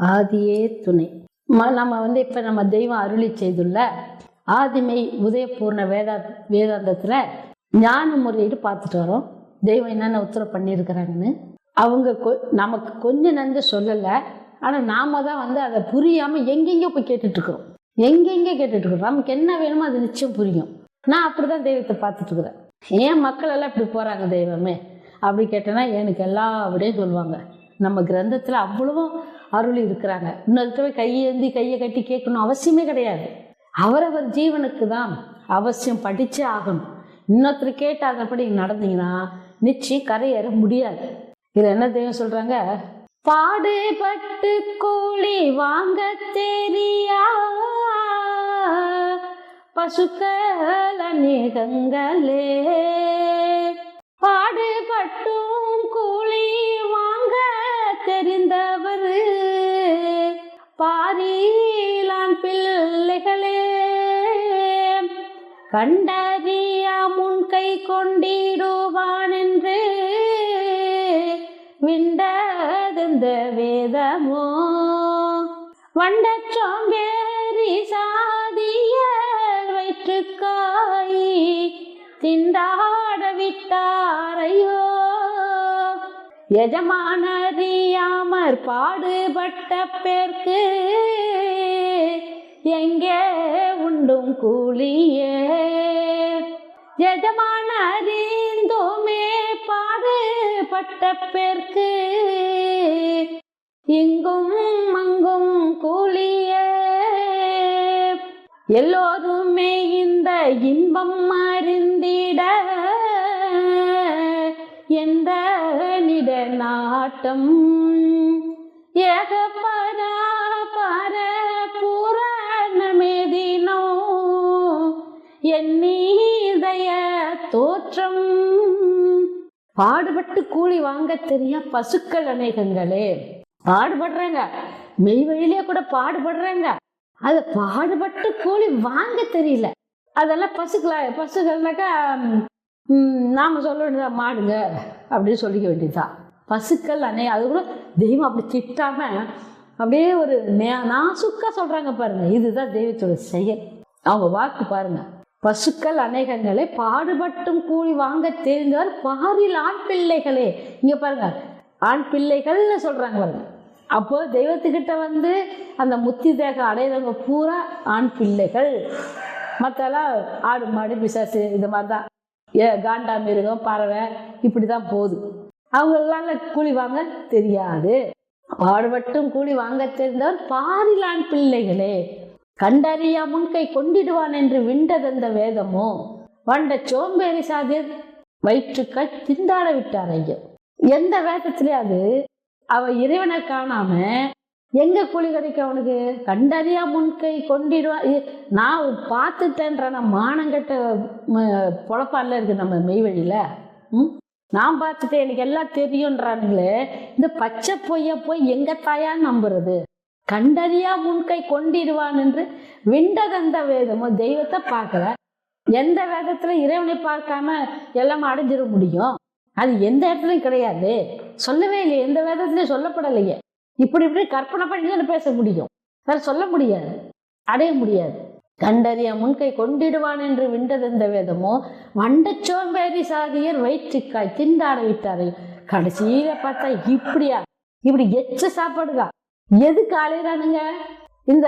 ஆதியே துணை. ம- நம்ம வந்து இப்போ நம்ம தெய்வம் அருளி செய்துள்ள ஆதிமை உதயபூர்ண வேதா வேதாந்தத்தில் ஞான முறையீடு பார்த்துட்டு வரோம். தெய்வம் என்னென்ன உத்தரவு பண்ணியிருக்கிறாங்கன்னு. அவங்க கொ நமக்கு கொஞ்சம் நஞ்ச சொல்லலை. ஆனால் நாம தான் வந்து அதை புரியாமல் எங்கெங்கே போய் கேட்டுட்ருக்குறோம் எங்கெங்கே கேட்டுட்ருக்குறோம் நமக்கு என்ன வேணுமோ அது நிச்சயம் புரியும். நான் அப்படி தான் தெய்வத்தை பார்த்துட்ருக்குறேன் ஏன் மக்கள் எல்லாம் இப்படி போகிறாங்க தெய்வமே? அப்படி கேட்டேன்னா எனக்கு எல்லா அப்படியே சொல்லுவாங்க. நம்ம கிரந்தத்தில் அவ்வளவும் அருள் இருக்கிறாங்க. இன்னொருத்தவை கையேந்தி கையை கட்டி கேட்கணும் அவசியமே கிடையாது. அவரவர் ஜீவனுக்கு தான் அவசியம் படித்தே ஆகணும். இன்னொருத்தர் கேட்டாங்க அப்படி நடந்தீங்கன்னா நிச்சயம் கரையேற முடியாது. இதில் என்ன தெய்வம் சொல்கிறாங்க பாடுபட்டு கூலி வாங்க தெரியா? பசுக்கள் அநேகங்களே. பாடுபட்டும் கண்டறியா முன் கை கொண்டிடுவான் என்று விண்டதெந்த வேதமோ? வண்ட சோம்பேறி சாதிய வயிற்றுக்காய் திண்டாட விட்டாரையோ எஜமானறியாமற் பாடுபட்ட பேர்க்கு எங்கே உண்டும் கூலியே? எஜமான அறிந்தோமே பாடுபட்ட பேர்க்கு. இங்கும் அங்கும் கூலியே. எல்லோருமே இந்த இன்பம் அறிந்திட எந்த நிட நாட்டம் என்னீதய தோற்றம். பாடுபட்டு கூலி வாங்க தெரியா பசுக்கள் அநேகங்களே. பாடுபடுறாங்க. மெய் வழியிலே கூட பாடுபடுறாங்க. அது பாடுபட்டு கூலி வாங்க தெரியல. அதெல்லாம் பசுக்களா பசுக்கள்னாக்கா ம், நாம சொல்ல வேண்டியதா மாடுங்க அப்படின்னு சொல்லிக்க வேண்டியதுதான் பசுக்கள் அணை அது கூட தெய்வம் அப்படி திட்டாம அப்படியே ஒரு நே- சுக்கா சொல்றாங்க பாருங்க. இதுதான் தெய்வத்தோட செயல். அவங்க வாக்கு பாருங்க. பசுக்கள் அநேகங்களே பாடுபட்டும் கூலி வாங்க தெரிந்தவர் பாரில் ஆண் பிள்ளைகளே. இங்க பாருங்க ஆண் பிள்ளைகள்னு சொல்றாங்க பாருங்க. அப்போ தெய்வத்துக்கிட்ட வந்து அந்த முத்தி தேக அடையிறவங்க பூரா ஆண் பிள்ளைகள். மற்றெல்லாம் ஆடு மாடு பிசாசு இது மாதிரி தான் ஏ காண்டா மிருகம் பறவை இப்படி தான் போகுது அவங்களால கூலி வாங்க தெரியாது. பாடுபட்டும் கூலி வாங்க தெரிந்தவர் பாரிலான் பிள்ளைகளே. கண்டறியா முன்கை கொண்டிடுவான் என்று விண்டதந்த வேதமோ? வண்ட சோம்பேறி சாதிர் வயிற்றுக்காய் திண்டாட விட்டார் ஐயோ எந்த வேதத்திலேயாவது அவ இறைவனை காணாம எங்க கூலி கிடைக்கும் அவனுக்கு கண்டறியா முன்கை கொண்டிடுவா? இ- நான் பார்த்துட்டேன்ற மானங்கட்ட ம- பொழப்பால இருக்கு நம்ம மெய்வழியில ம்? நான் பார்த்துட்டேன் எனக்கு எல்லாம் தெரியுன்றானுங்களே இந்த பச்சை பொய்ய போய் எங்க தாயா நம்புறது? கண்டறியா முன்கை கொண்டிருவான் என்று விண்டதந்த வேதமோ தெய்வத்தை பார்க்கல. எந்த வேதத்துல இறைவனை பார்க்காம எல்லாம் அடைஞ்சிட முடியும்? அது எந்த இடத்துலையும் கிடையாது. சொல்லவே இல்லையே எந்த வேதத்துலையும் சொல்லப்படலையே. இப்படி இப்படி கற்பனை பண்ணி தானே பேச முடியும். வேற சொல்ல முடியாது அடைய முடியாது. கண்டறிய முன்கை கொண்டிடுவான் என்று விண்டதெந்த வேதமோ வண்ட சோம்பேறி சாதியர் வயிற்றுக்காய் திண்டாட விட்டார்கள் கடைசியில பார்த்தா இப்படியா? இப்படி எச்ச சாப்பாடுதா எதுக்கு அலையிறானுங்க இந்த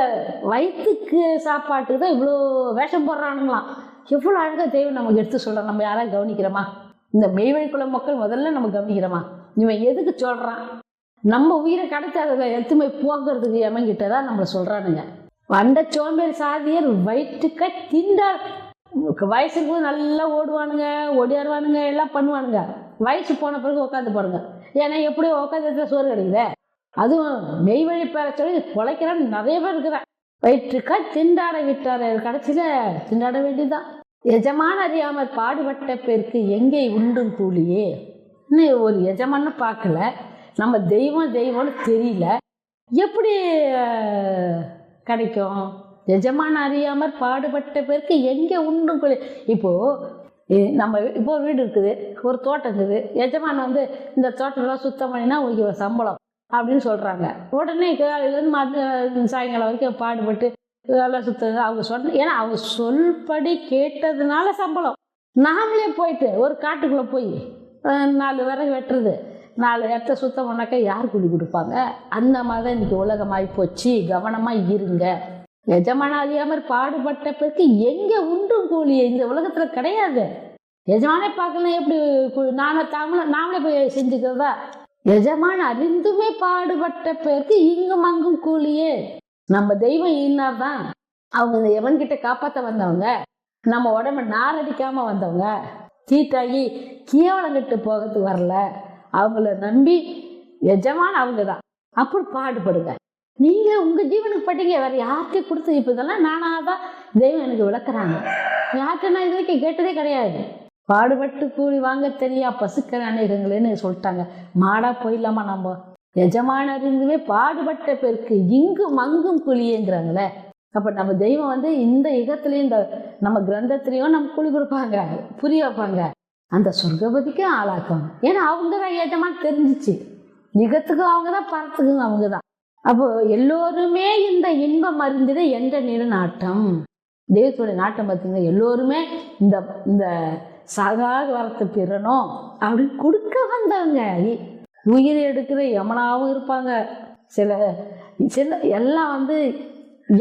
வயிற்றுக்கு சாப்பாட்டுக்கு தான் இவ்வளோ வேஷம் போடுறானுங்களாம். எவ்வளோ அழகாக தெய்வம் நமக்கு எடுத்து சொல்கிறோம் நம்ம யாராவது கவனிக்கிறோமா? இந்த மெய்வழிக்குள்ள மக்கள் முதல்ல நம்ம கவனிக்கிறோமா? இவன் எதுக்கு சொல்கிறான் நம்ம உயிரை கிடைச்சி அதை போக்குறதுக்கு எமங்கிட்ட தான் நம்மளை சொல்கிறானுங்க வண்ட சோம்பேறி சாதியர் வயிற்றுக்க திண்டார். வயசுக்கு போது நல்லா ஓடுவானுங்க ஓடியாருவானுங்க எல்லாம் பண்ணுவானுங்க. வயசு போன பிறகு உட்காந்து பாருங்க. ஏன்னா எப்படியோ உட்காந்து சோறு கிடைக்குதே. அதுவும் மெய் வழி பெற சொல்லி பொழைக்கிறான்னு நிறைய பேர் இருக்கிறேன் வயிற்றுக்காய் திண்டாட விட்டார் கடைசியில் திண்டாட வேண்டியதுதான். எஜமான அறியாமல் பாடுபட்ட பேருக்கு எங்கே உண்டும் கூலியே? இன்னும் ஒரு எஜமான்னு பார்க்கல. நம்ம தெய்வம் தெய்வம்னு தெரியல. எப்படி கிடைக்கும்? எஜமான அறியாமல் பாடுபட்ட பேருக்கு எங்கே உண்டும் கூலி? இப்போது நம்ம இப்போ ஒரு வீடு இருக்குது ஒரு தோட்டம் இருக்குது. எஜமான் வந்து இந்த தோட்டம்லாம் சுத்தம் பண்ணினா உங்களுக்கு சம்பளம். அப்படின்னு சொல்கிறாங்க உடனே காலையிலேருந்து மத்த சாயங்காலம் வரைக்கும் பாடுபட்டு வேலை சுற்றுறது அவங்க சொன்ன ஏன்னா அவங்க சொல்படி கேட்டதுனால சம்பளம். நாமளே போயிட்டு ஒரு காட்டுக்குள்ளே போய் நாலு விறகு வெட்டுறது. நாலு இடத்த சுத்தம் பண்ணாக்கா யார் கூலி கொடுப்பாங்க? அந்த மாதிரி தான் இன்றைக்கி உலகமாகி போச்சு. கவனமாக இருங்க. எஜமான அறியாமல் பாடுபட்ட பிறகு எங்கே உண்டும் கூலி இந்த உலகத்தில் கிடையாது. எஜமானே பார்க்கலாம் எப்படி நானே தாமல நாமளே போய் செஞ்சுக்கிறதா? எஜமான அறிந்துமே பாடுபட்ட பேருக்கு இங்கும் அங்கும் கூலியே. நம்ம தெய்வம் இன்னாதான் அவங்க இந்த எவன்கிட்ட காப்பாற்ற வந்தவங்க? நம்ம உடம்ப நாரடிக்காம வந்தவங்க? தீட்டாகி கேவலங்கிட்டு போகிறதுக்கு வரல. அவங்கள நம்பி எஜமான அவங்க தான் அப்படி பாடுபடுங்க. நீங்க உங்க ஜீவனுக்கு பட்டீங்க வேற யார்கிட்டயும் கொடுத்து இப்போ இதெல்லாம் நானாக தான் தெய்வம் எனக்கு விளக்குறாங்க. யார்கிட்ட நான் இது வரைக்கும் கேட்டதே கிடையாது. பாடுபட்டு கூலி வாங்க தெரியா? பசுக்கள் அநேகங்களேன்னு சொல்லிட்டாங்க. மாடா போயிடலாமா நம்ம? எஜமான பாடுபட்ட பேருக்கு இங்கும் அங்கும் குழியேங்கிறாங்களே அப்போ நம்ம தெய்வம் வந்து இந்த யுகத்துலேயும் இந்த நம்ம கிரந்தத்துலேயும் நம்ம குழி கொடுப்பாங்க. புரிய வைப்பாங்க. அந்த சொர்க்கபதிக்கும் ஆளாக்குவாங்க ஏன்னா அவங்க தான் எஜமான் தெரிஞ்சிச்சு. யுகத்துக்கும் அவங்க தான் பரத்துக்கும் அவங்க தான் அப்போ எல்லோருமே இந்த இன்பம் அறிந்தது என்ற நிற நாட்டம் தெய்வத்துடைய நாட்டம் பார்த்தீங்கன்னா எல்லோருமே இந்த இந்த சகாக வரத்து பெறணும் அப்படின்னு கொடுக்க வந்தவங்க உயிர் எடுக்கிற யமனாவும் இருப்பாங்க. சில சில எல்லாம் வந்து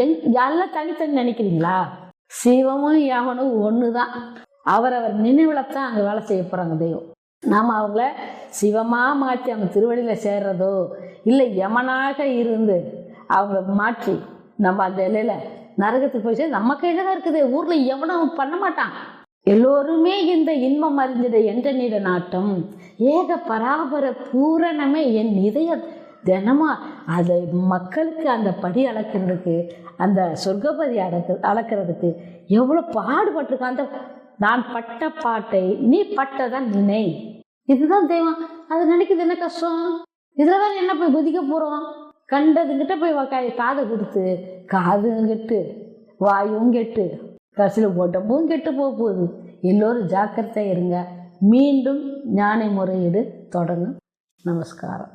எங் எல்லாம் தனித்தனி நினைக்கிறீங்களா? சிவமும் யமனும் ஒன்று தான் அவரவர் நினைவில் தான் அங்கே வேலை செய்ய போகிறாங்க தெய்வம். நாம் அவங்கள சிவமாக மாற்றி அவங்க திருவடியில் சேர்றதோ இல்லை யமனாக இருந்து அவங்கள மாற்றி நம்ம அந்த இலையில நரகத்துக்கு போய் சேர்ந்து நம்ம கையில் தான் இருக்குது. ஊரில் எவனும் பண்ண மாட்டான். எல்லோருமே இந்த இன்பம் அறிஞ்சது என்ற நீட நாட்டம் ஏக பராபர பூரணமே என் இதய தினமா அதை மக்களுக்கு அந்த படி அளக்கிறதுக்கு அந்த சொர்க்கபதி அளக்க அளக்கிறதுக்கு எவ்வளோ பாடுபட்டிருக்கான் அந்த நான் பட்ட பாட்டை நீ பட்டதான் நினை. இதுதான் தெய்வம். அது நினைக்கிறது என்ன கஷ்டம்? இதில் தான் என்ன போய் குதிக்க போகிறோம் கண்டதுங்கிட்ட போய் வா- காதை கொடுத்து காதுங்கிட்டு வாயும் கெட்டு கசில் போட்டமும் கெட்டு போக போகுது. எல்லோரும் ஜாக்கிரதையாக இருங்க. மீண்டும் ஞான முறையீடு தொடங்கும். நமஸ்காரம்.